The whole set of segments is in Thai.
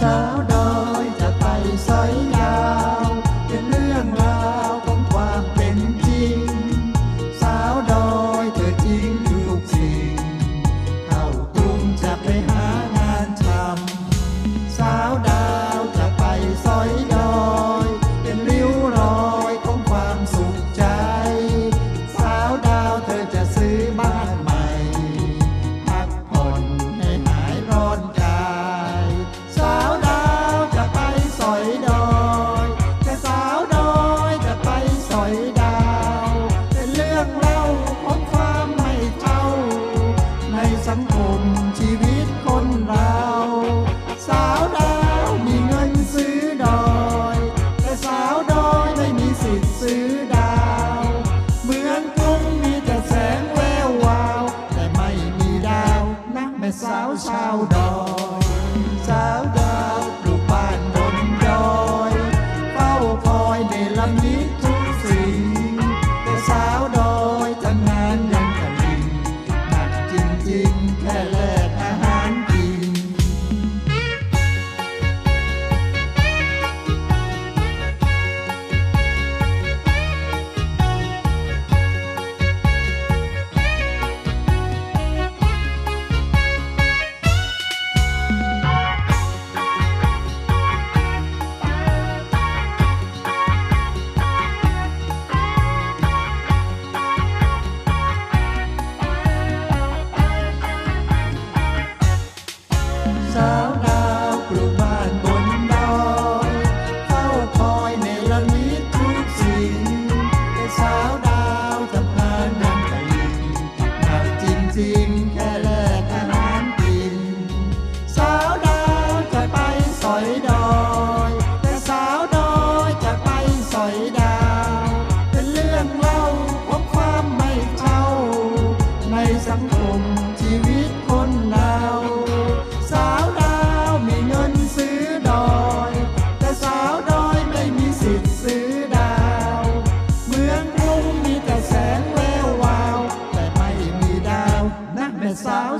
สาวดอยจะไปใส สาวชาวดอยสาวดอย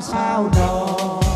sao đỏ